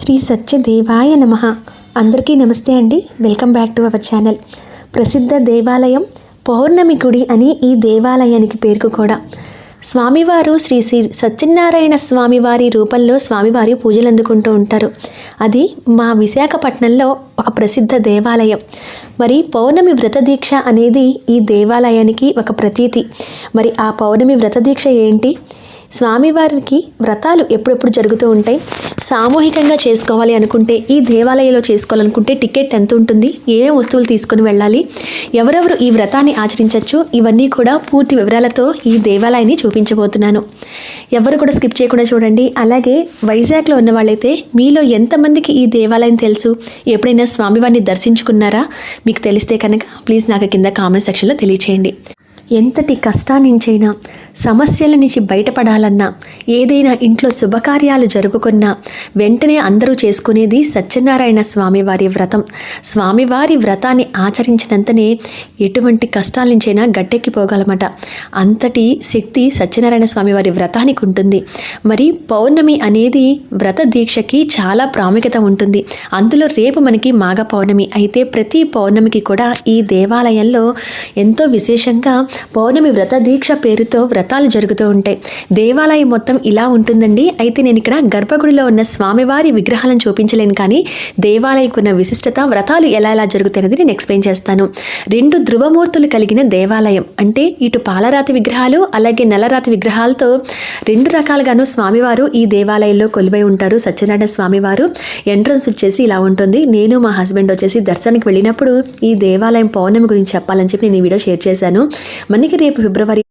శ్రీ సత్యదేవాయ నమ. అందరికీ నమస్తే అండి. Welcome back to our channel. ప్రసిద్ధ దేవాలయం పౌర్ణమి గుడి అని ఈ దేవాలయానికి పేరుకు కూడా. స్వామివారు శ్రీ శ్రీ సత్యనారాయణ స్వామివారి రూపంలో స్వామివారి పూజలు అందుకుంటూ ఉంటారు. అది మా విశాఖపట్నంలో ఒక ప్రసిద్ధ దేవాలయం. మరి పౌర్ణమి వ్రత దీక్ష అనేది ఈ దేవాలయానికి ఒక ప్రతీతి. మరి ఆ పౌర్ణమి వ్రత దీక్ష ఏంటి? స్వామివారికి వ్రతాలు ఎప్పుడెప్పుడు జరుగుతూ ఉంటాయి? సామూహికంగా చేసుకోవాలి అనుకుంటే ఈ దేవాలయంలో చేసుకోవాలనుకుంటే టికెట్ ఎంత ఉంటుంది? ఏమేమి వస్తువులు తీసుకొని వెళ్ళాలి? ఎవరెవరు ఈ వ్రతాన్ని ఆచరించవచ్చు ఇవన్నీ కూడా పూర్తి వివరాలతో ఈ దేవాలయాన్ని చూపించబోతున్నాను. ఎవరు కూడా స్కిప్ చేయకుండా చూడండి. అలాగే వైజాగ్లో ఉన్న వాళ్ళైతే మీలో ఎంతమందికి ఈ దేవాలయం తెలుసు? ఎప్పుడైనా స్వామివారిని దర్శించుకున్నారా? మీకు తెలిస్తే కనుక ప్లీజ్ నాకు కింద కామెంట్ సెక్షన్లో తెలియచేయండి. ఎంతటి కష్టానించైనా సమస్యల నుంచి బయటపడాలన్నా ఏదైనా ఇంట్లో శుభకార్యాలు జరుపుకున్నా వెంటనే అందరూ చేసుకునేది సత్యనారాయణ స్వామివారి వ్రతం. స్వామివారి వ్రతాన్ని ఆచరించినంతనే ఎటువంటి కష్టాల నుంచైనా గట్టెక్కిపోగలమట అంతటి శక్తి సత్యనారాయణ స్వామివారి వ్రతానికి ఉంటుంది. మరి పౌర్ణమి అనేది వ్రత దీక్షకి చాలా ప్రాముఖ్యత ఉంటుంది. అందులో రేపు మనకి మాఘ పౌర్ణమి. అయితే ప్రతి పౌర్ణమికి కూడా ఈ దేవాలయంలో ఎంతో విశేషంగా పౌర్ణమి వ్రత దీక్ష పేరుతో వ్రతాలు జరుగుతూ ఉంటాయి. దేవాలయం మొత్తం ఇలా ఉంటుందండి. అయితే నేను ఇక్కడ గర్భగుడిలో ఉన్న స్వామివారి విగ్రహాలను చూపించలేను కానీ దేవాలయంకు ఉన్న విశిష్టత వ్రతాలు ఎలా ఎలా జరుగుతాయి అనేది నేను ఎక్స్ప్లెయిన్ చేస్తాను. రెండు ధృవమూర్తులు కలిగిన దేవాలయం అంటే ఇటు పాలరాతి విగ్రహాలు అలాగే నల్లరాతి విగ్రహాలతో రెండు రకాలుగాను స్వామివారు ఈ దేవాలయంలో కొలువై ఉంటారు. సత్యనారాయణ స్వామివారు ఎంట్రన్స్ వచ్చేసి ఇలా ఉంటుంది. నేను మా హస్బెండ్ వచ్చేసి దర్శనానికి వెళ్ళినప్పుడు ఈ దేవాలయం పౌర్ణమి గురించి చెప్పాలని చెప్పి నేను ఈ వీడియో షేర్ చేశాను. మనకి రేపు ఫిబ్రవరి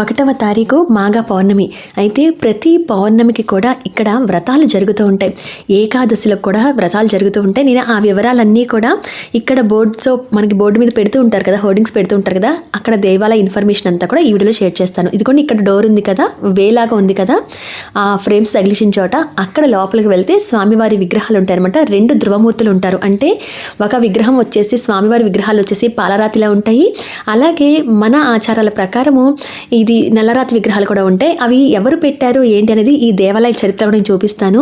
ఒకటవ తారీఖు మాఘ పౌర్ణమి. అయితే ప్రతి పౌర్ణమికి కూడా ఇక్కడ వ్రతాలు జరుగుతూ ఉంటాయి. ఏకాదశిలకు కూడా వ్రతాలు జరుగుతూ ఉంటాయి. నేను ఆ వివరాలన్నీ కూడా ఇక్కడ బోర్డ్స్తో మనకి బోర్డు మీద పెడుతూ ఉంటారు కదా హోర్డింగ్స్ పెడుతూ ఉంటారు కదా అక్కడ దేవాలయ ఇన్ఫర్మేషన్ అంతా కూడా ఈ వీడియోలో షేర్ చేస్తాను. ఇదిగోండి ఇక్కడ డోర్ ఉంది కదా వేలాగా ఉంది కదా ఆ ఫ్రేమ్స్ తగిలిచిన చోట అక్కడ లోపలికి వెళ్తే స్వామివారి విగ్రహాలు ఉంటాయి అనమాట రెండు ధృవమూర్తులు ఉంటారు. అంటే ఒక విగ్రహం వచ్చేసి స్వామివారి విగ్రహాలు వచ్చేసి పాలరాతిలా ఉంటాయి. అలాగే మన ఆచారాల ప్రకారము ఈ ఇది నల్లరాతి విగ్రహాలు కూడా ఉంటాయి అవి ఎవరు పెట్టారు ఏంటి అనేది ఈ దేవాలయ చరిత్ర నేను చూపిస్తాను.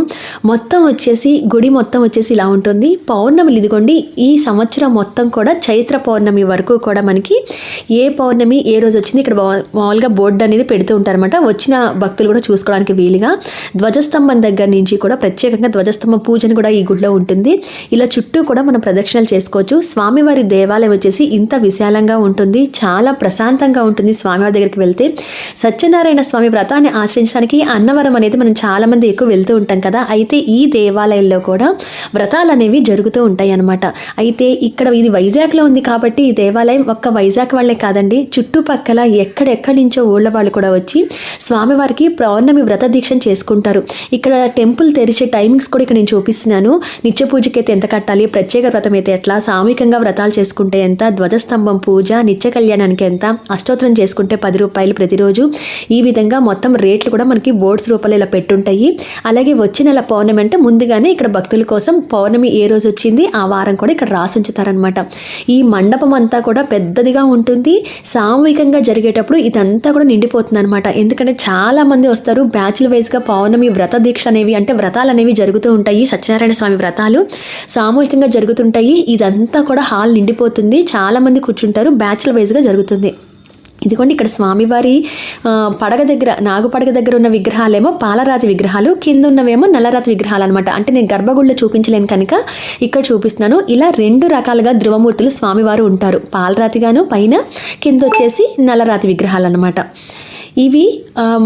మొత్తం వచ్చేసి గుడి మొత్తం వచ్చేసి ఇలా ఉంటుంది. పౌర్ణమిలు ఇదిగోండి ఈ సంవత్సరం మొత్తం కూడా చైత్ర పౌర్ణమి వరకు కూడా మనకి ఏ పౌర్ణమి ఏ రోజు వచ్చింది ఇక్కడ మామూలుగా బోర్డు అనేది పెడుతూ ఉంటారనమాట వచ్చిన భక్తులు కూడా చూసుకోవడానికి వీలుగా. ధ్వజస్తంభం దగ్గర నుంచి కూడా ప్రత్యేకంగా ధ్వజస్తంభ పూజను కూడా ఈ గుడిలో ఉంటుంది. ఇలా చుట్టూ కూడా మనం ప్రదక్షిణలు చేసుకోవచ్చు. స్వామివారి దేవాలయం వచ్చేసి ఇంత విశాలంగా ఉంటుంది. చాలా ప్రశాంతంగా ఉంటుంది స్వామివారి దగ్గరికి వెళ్తే. సత్యనారాయణ స్వామి వ్రతాన్ని ఆశ్రయించడానికి అన్నవరం అనేది మనం చాలా మంది ఎక్కువ వెళ్తూ ఉంటాం కదా. అయితే ఈ దేవాలయంలో కూడా వ్రతాలు అనేవి జరుగుతూ ఉంటాయి అన్నమాట. అయితే ఇక్కడ ఇది వైజాగ్లో ఉంది కాబట్టి ఈ దేవాలయం ఒక్క వైజాగ్ వాళ్ళే కాదండి. చుట్టుపక్కల ఎక్కడెక్కడి నుంచో ఊళ్ళ వాళ్ళు కూడా వచ్చి స్వామివారికి పౌర్ణమి వ్రత దీక్షను చేసుకుంటారు. ఇక్కడ టెంపుల్ తెరిచే టైమింగ్స్ కూడా ఇక్కడ నేను చూపిస్తున్నాను. నిత్య పూజకి అయితే ఎంత కట్టాలి? ప్రత్యేక వ్రతం అయితే ఎట్లా? సామూహికంగా వ్రతాలు చేసుకుంటే ఎంత? ధ్వజస్తంభం పూజ నిత్య కళ్యాణానికి ఎంత? అష్టోత్తరం చేసుకుంటే పది రూపాయలు ప్రతిరోజు. ఈ విధంగా మొత్తం రేట్లు కూడా మనకి బోర్డ్స్ రూపంలో ఇలా పెట్టుంటాయి. అలాగే వచ్చే నెల పౌర్ణమి అంటే ముందుగానే ఇక్కడ భక్తుల కోసం పౌర్ణమి ఏ రోజు వచ్చింది ఆ వారం కూడా ఇక్కడ రాసి ఉంచుతారనమాట ఈ మండపం అంతా కూడా పెద్దదిగా ఉంటుంది. సామూహికంగా జరిగేటప్పుడు ఇదంతా కూడా నిండిపోతుంది అనమాట ఎందుకంటే చాలా మంది వస్తారు బ్యాచ్ల వైజ్గా పౌర్ణమి వ్రత దీక్ష అనేవి అంటే వ్రతాలు అనేవి జరుగుతూ ఉంటాయి సత్యనారాయణ స్వామి వ్రతాలు సామూహికంగా జరుగుతుంటాయి. ఇదంతా కూడా హాల్ నిండిపోతుంది. చాలా మంది కూర్చుంటారు బ్యాచ్ల వైజ్గా జరుగుతుంది. ఇదిగోండి ఇక్కడ స్వామివారి పడగ దగ్గర నాగు పడగ దగ్గర ఉన్న విగ్రహాలేమో పాలరాతి విగ్రహాలు కింద ఉన్నవేమో నల్లరాతి విగ్రహాలు అనమాట అంటే నేను గర్భగుడిలో చూపించలేను కనుక ఇక్కడ చూపిస్తున్నాను. ఇలా రెండు రకాలుగా ధ్రువమూర్తులు స్వామివారు ఉంటారు. పాలరాతిగాను పైన కింద వచ్చేసి నల్లరాతి విగ్రహాలు అనమాట ఇవి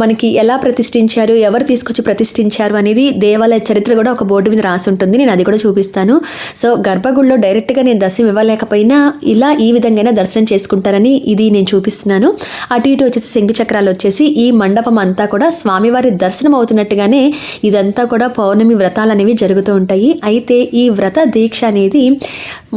మనకి ఎలా ప్రతిష్ఠించారు ఎవరు తీసుకొచ్చి ప్రతిష్ఠించారు అనేది దేవాలయ చరిత్ర కూడా ఒక బోర్డు మీద రాసి ఉంటుంది నేను అది కూడా చూపిస్తాను. సో గర్భగుడిలో డైరెక్ట్గా నేను దర్శనం ఇవ్వలేకపోయినా ఇలా ఈ విధంగా దర్శనం చేసుకుంటారని ఇది నేను చూపిస్తున్నాను. అటు ఇటు వచ్చేసి శంకు చక్రాలు వచ్చేసి ఈ మండపం అంతా కూడా స్వామివారి దర్శనం అవుతున్నట్టుగానే ఇదంతా కూడా పౌర్ణమి వ్రతాలు అనేవి జరుగుతూ ఉంటాయి. అయితే ఈ వ్రత దీక్ష అనేది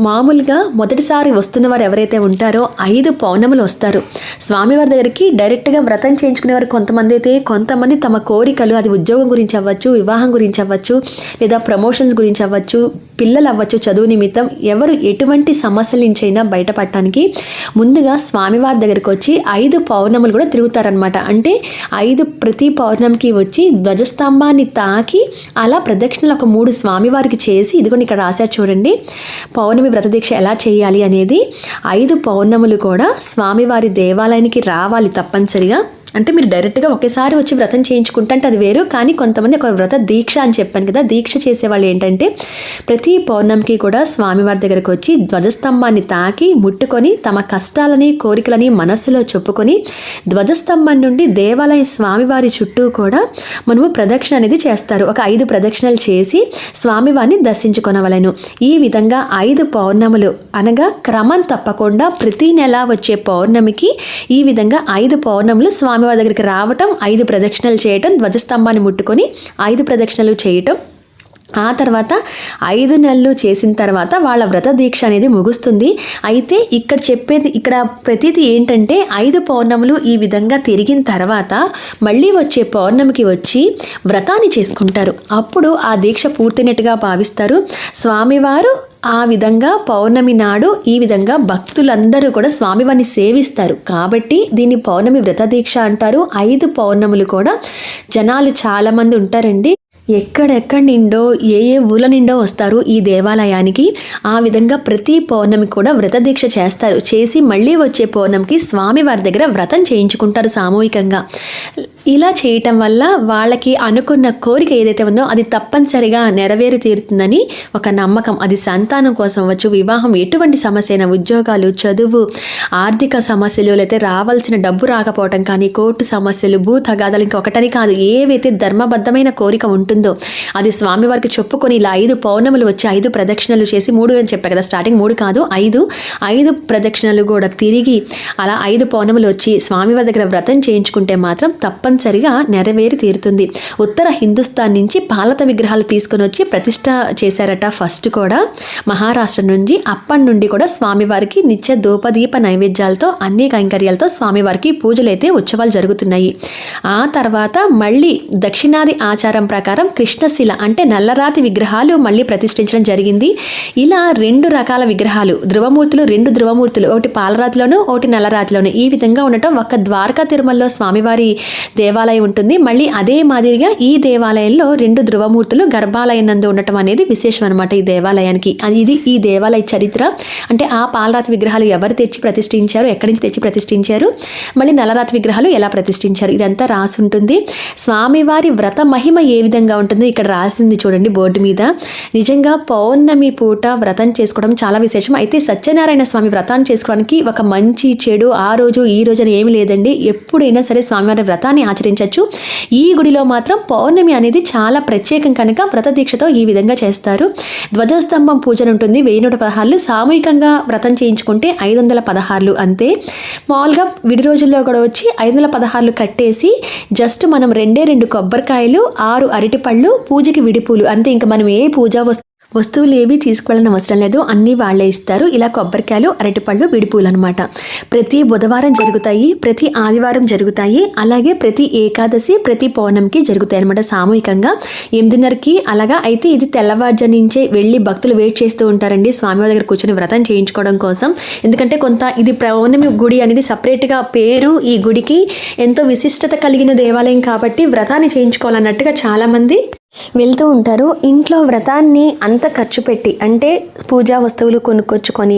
మామూలుగా మొదటిసారి వస్తున్న వారు ఎవరైతే ఉంటారో ఐదు పౌర్ణములు వస్తారు. స్వామివారి దగ్గరికి డైరెక్ట్గా వ్రతం చేయించుకునేవారు కొంతమంది అయితే కొంతమంది తమ కోరికలు అది ఉద్యోగం గురించి అవ్వచ్చు వివాహం గురించి అవ్వచ్చు లేదా ప్రమోషన్స్ గురించి అవ్వచ్చు పిల్లలు అవ్వచ్చు చదువు నిమిత్తం ఎవరు ఎటువంటి సమస్యల నుంచి అయినా బయటపడటానికి ముందుగా స్వామివారి దగ్గరికి వచ్చి ఐదు పౌర్ణములు కూడా తిరుగుతారనమాట అంటే ఐదు ప్రతి పౌర్ణమికి వచ్చి ధ్వజస్తంభాన్ని తాకి అలా ప్రదక్షిణలు ఒక మూడు స్వామివారికి చేసి ఇదిగోని ఇక్కడ రాశారు చూడండి పౌర్ణమి వ్రతదీక్ష ఎలా చేయాలి అనేది ఐదు పౌర్ణములు కూడా స్వామివారి దేవాలయానికి రావాలి తప్పనిసరిగా. అంటే మీరు డైరెక్ట్గా ఒకేసారి వచ్చి వ్రతం చేయించుకుంటే అది వేరు కానీ కొంతమంది ఒక వ్రత దీక్ష అని చెప్పాను కదా దీక్ష చేసేవాళ్ళు ఏంటంటే ప్రతి పౌర్ణమికి కూడా స్వామివారి దగ్గరకు వచ్చి ధ్వజస్తంభాన్ని తాకి ముట్టుకొని తమ కష్టాలని కోరికలని మనస్సులో చెప్పుకొని ధ్వజస్తంభం నుండి దేవాలయ స్వామివారి చుట్టూ కూడా మనము ప్రదక్షిణ అనేది చేస్తారు. ఒక ఐదు ప్రదక్షిణలు చేసి స్వామివారిని దర్శించుకొనవలను. ఈ విధంగా ఐదు పౌర్ణములు అనగా క్రమం తప్పకుండా ప్రతి నెల వచ్చే పౌర్ణమికి ఈ విధంగా ఐదు పౌర్ణములు స్వామి స్వామివారి దగ్గరికి రావటం ఐదు ప్రదక్షిణలు చేయటం ధ్వజస్తంభాన్ని ముట్టుకొని ఐదు ప్రదక్షిణలు చేయటం. ఆ తర్వాత ఐదు నెలలు చేసిన తర్వాత వాళ్ళ వ్రత దీక్ష అనేది ముగుస్తుంది. అయితే ఇక్కడ చెప్పేది ఇక్కడ ప్రతిదీ ఏంటంటే ఐదు పౌర్ణములు ఈ విధంగా తిరిగిన తర్వాత మళ్ళీ వచ్చే పౌర్ణమికి వచ్చి వ్రతాన్ని చేసుకుంటారు. అప్పుడు ఆ దీక్ష పూర్తినట్టుగా భావిస్తారు. స్వామివారు ఆ విధంగా పౌర్ణమి నాడు ఈ విధంగా భక్తులందరూ కూడా స్వామివారిని సేవిస్తారు. కాబట్టి దీన్ని పౌర్ణమి వ్రత దీక్ష అంటారు. ఐదు పౌర్ణములు కూడా జనాలు చాలామంది ఉంటారండి. ఎక్కడెక్కడి నిండో ఏ ఏ ఊళ్ళ నిండో వస్తారు ఈ దేవాలయానికి ఆ విధంగా ప్రతి పౌర్ణమి కూడా వ్రత దీక్ష చేస్తారు. చేసి మళ్ళీ వచ్చే పౌర్ణమికి స్వామి వారి దగ్గర వ్రతం చేయించుకుంటారు సామూహికంగా. ఇలా చేయటం వల్ల వాళ్ళకి అనుకున్న కోరిక ఏదైతే ఉందో అది తప్పనిసరిగా నెరవేరి తీరుతుందని ఒక నమ్మకం. అది సంతానం కోసం వచ్చు వివాహం ఎటువంటి సమస్య అయినా ఉద్యోగాలు చదువు ఆర్థిక సమస్యలు లేకపోతే రావాల్సిన డబ్బు రాకపోవటం కానీ కోర్టు సమస్యలు భూ తగాదాలు ఇంకా ఒకటని కాదు ఏవైతే ధర్మబద్ధమైన కోరిక ఉంటుంది అది స్వామివారికి చెప్పుకొని ఇలా ఐదు పౌర్ణములు వచ్చి ఐదు ప్రదక్షిణలు చేసి మూడు అని చెప్పా కదా స్టార్టింగ్ మూడు కాదు ఐదు. ఐదు ప్రదక్షిణలు కూడా తిరిగి అలా ఐదు పౌర్ణములు వచ్చి స్వామివారి దగ్గర వ్రతం చేయించుకుంటే మాత్రం తప్పనిసరిగా నెరవేరి తీరుతుంది. ఉత్తర హిందుస్థాన్ నుంచి పాలత విగ్రహాలు తీసుకొని వచ్చి ప్రతిష్ట చేశారట ఫస్ట్ కూడా. మహారాష్ట్ర నుంచి అప్పటి నుండి కూడా స్వామివారికి నిత్య దూపదీప నైవేద్యాలతో అన్ని కైంకర్యాలతో స్వామివారికి పూజలైతే ఉత్సవాలు జరుగుతున్నాయి. ఆ తర్వాత మళ్ళీ దక్షిణాది ఆచారం ప్రకారం కృష్ణశిల అంటే నల్లరాతి విగ్రహాలు మళ్ళీ ప్రతిష్ఠించడం జరిగింది. ఇలా రెండు రకాల విగ్రహాలు ధ్రువమూర్తులు రెండు ధ్రువమూర్తులు ఒకటి పాలరాతిలోను ఒకటి నల్లరాతిలోను. ఈ విధంగా ఉండటం ఒక ద్వారకా తిరుమలలో స్వామివారి దేవాలయం ఉంటుంది. మళ్ళీ అదే మాదిరిగా ఈ దేవాలయంలో రెండు ధ్రువమూర్తులు గర్భాలయనందు ఉండటం అనేది విశేషం అనమాట ఈ దేవాలయానికి. అది ఇది ఈ దేవాలయ చరిత్ర. అంటే ఆ పాలరాతి విగ్రహాలు ఎవరు తెచ్చి ప్రతిష్ఠించారు ఎక్కడి నుంచి తెచ్చి ప్రతిష్ఠించారు మళ్ళీ నల్లరాతి విగ్రహాలు ఎలా ప్రతిష్ఠించారు ఇదంతా రాసి ఉంటుంది స్వామివారి వ్రత మహిమ ఏ విధంగా ఉంటుందో. ఇక్కడ రాసింది చూడండి బోర్డు మీద. నిజంగా పౌర్ణమి పూట వ్రతం చేసుకోవడం చాలా విశేషం. అయితే సత్యనారాయణ స్వామి వ్రతాన్ని చేసుకోవడానికి ఒక మంచి చెడు ఆ రోజు ఈ రోజు అని ఏమి లేదండి. ఎప్పుడైనా సరే స్వామివారి వ్రతాన్ని ఆచరించవచ్చు. ఈ గుడిలో మాత్రం పౌర్ణమి అనేది చాలా ప్రత్యేకం కనుక వ్రత దీక్షతో ఈ విధంగా చేస్తారు. ధ్వజస్తంభం పూజన ఉంటుంది. వెయ్యి నూట పదహారులు. సామూహికంగా వ్రతం చేయించుకుంటే ఐదు వందల పదహారులు అంతే. మామూలుగా విడి రోజుల్లో కూడా వచ్చి ఐదు వందల పదహారులు కట్టేసి జస్ట్ మనం రెండే రెండు కొబ్బరికాయలు ఆరు అరటి అరటిపళ్ళు పూజకి విడిపూలు. అంతే ఇంకా మనం ఏ పూజా వస్తు వస్తువులు ఏవి తీసుకువెళ్ళని అవసరం లేదు. అన్నీ వాళ్ళే ఇస్తారు. ఇలా కొబ్బరికాయలు అరటిపళ్ళు విడిపూలు అనమాట ప్రతి బుధవారం జరుగుతాయి ప్రతి ఆదివారం జరుగుతాయి. అలాగే ప్రతి ఏకాదశి ప్రతి పౌర్ణమికి జరుగుతాయి అనమాట సామూహికంగా. ఎనిమిదిన్నరకి అలాగా అయితే ఇది తెల్లవారుజ నుంచే వెళ్ళి భక్తులు వెయిట్ చేస్తూ ఉంటారండి. స్వామివారి దగ్గర కూర్చొని వ్రతం చేయించుకోవడం కోసం. ఎందుకంటే కొంత ఇది పౌర్ణమి గుడి అనేది సపరేట్గా పేరు ఈ గుడికి. ఎంతో విశిష్టత కలిగిన దేవాలయం కాబట్టి వ్రతాన్ని చేయించుకోవాలన్నట్టుగా చాలామంది వెళ్తూ ఉంటారు. ఇంట్లో వ్రతాన్ని అంత ఖర్చు పెట్టి అంటే పూజా వస్తువులు కొనుక్కొచ్చుకొని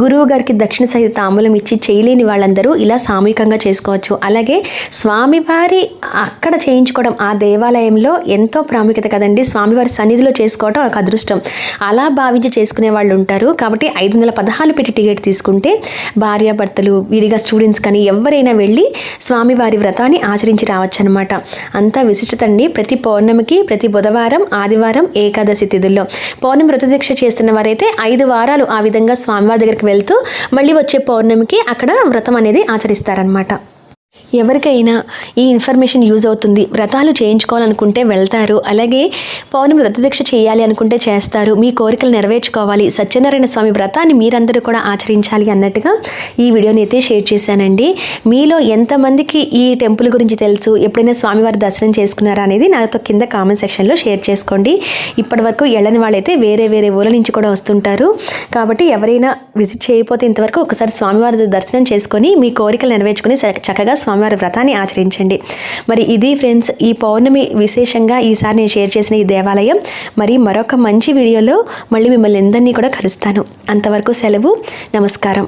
గురువు గారికి దక్షిణ సహిత తాంబూలం ఇచ్చి చేయలేని వాళ్ళందరూ ఇలా సామూహికంగా చేసుకోవచ్చు. అలాగే స్వామివారి అక్కడ చేయించుకోవడం ఆ దేవాలయంలో ఎంతో ప్రాముఖ్యత కదండి. స్వామివారి సన్నిధిలో చేసుకోవడం ఒక అదృష్టం. అలా భావించి చేసుకునే వాళ్ళు ఉంటారు. కాబట్టి ఐదు వందల పదహారు పెట్టి టికెట్ తీసుకుంటే భార్యాభర్తలు విడిగా స్టూడెంట్స్ కానీ ఎవరైనా వెళ్ళి స్వామివారి వ్రతాన్ని ఆచరించి రావచ్చు అనమాట అంతా విశిష్టత అండి ప్రతి పౌర్ణమికి ప్రతి ప్రతి బుధవారం ఆదివారం ఏకాదశి తిథుల్లో పౌర్ణమి వ్రతదీక్ష చేస్తున్న వారైతే ఐదు వారాలు ఆ విధంగా స్వామివారి దగ్గరికి వెళ్తూ మళ్ళీ వచ్చే పౌర్ణమికి అక్కడ వ్రతం అనేది ఆచరిస్తారనమాట ఎవరికైనా ఈ ఇన్ఫర్మేషన్ యూజ్ అవుతుంది. వ్రతాలు చేయించుకోవాలనుకుంటే వెళ్తారు. అలాగే పౌర్ణమి వ్రతదీక్ష చేయాలి అనుకుంటే చేస్తారు. మీ కోరికలు నెరవేర్చుకోవాలి. సత్యనారాయణ స్వామి వ్రతాన్ని మీరందరూ కూడా ఆచరించాలి అన్నట్టుగా ఈ వీడియోని అయితే షేర్ చేశానండి. మీలో ఎంతమందికి ఈ టెంపుల్ గురించి తెలుసు? ఎప్పుడైనా స్వామివారి దర్శనం చేసుకున్నారా అనేది నాతో కింద కామెంట్ సెక్షన్లో షేర్ చేసుకోండి. ఇప్పటి వరకు వెళ్ళని వాళ్ళైతే వేరే వేరే ఊళ్ళ నుంచి కూడా వస్తుంటారు. కాబట్టి ఎవరైనా విజిట్ చేయకపోతే ఇంతవరకు ఒకసారి స్వామివారి దర్శనం చేసుకొని మీ కోరికలు నెరవేర్చుకొని చక్కగా స్వామివారి వ్రతాన్ని ఆచరించండి. మరి ఇది ఫ్రెండ్స్ ఈ పౌర్ణమి విశేషంగా ఈసారి నేను షేర్ చేసిన ఈ దేవాలయం. మరి మరొక మంచి వీడియోలో మళ్ళీ మిమ్మల్ని అందరినీ కూడా కలుస్తాను. అంతవరకు సెలవు నమస్కారం.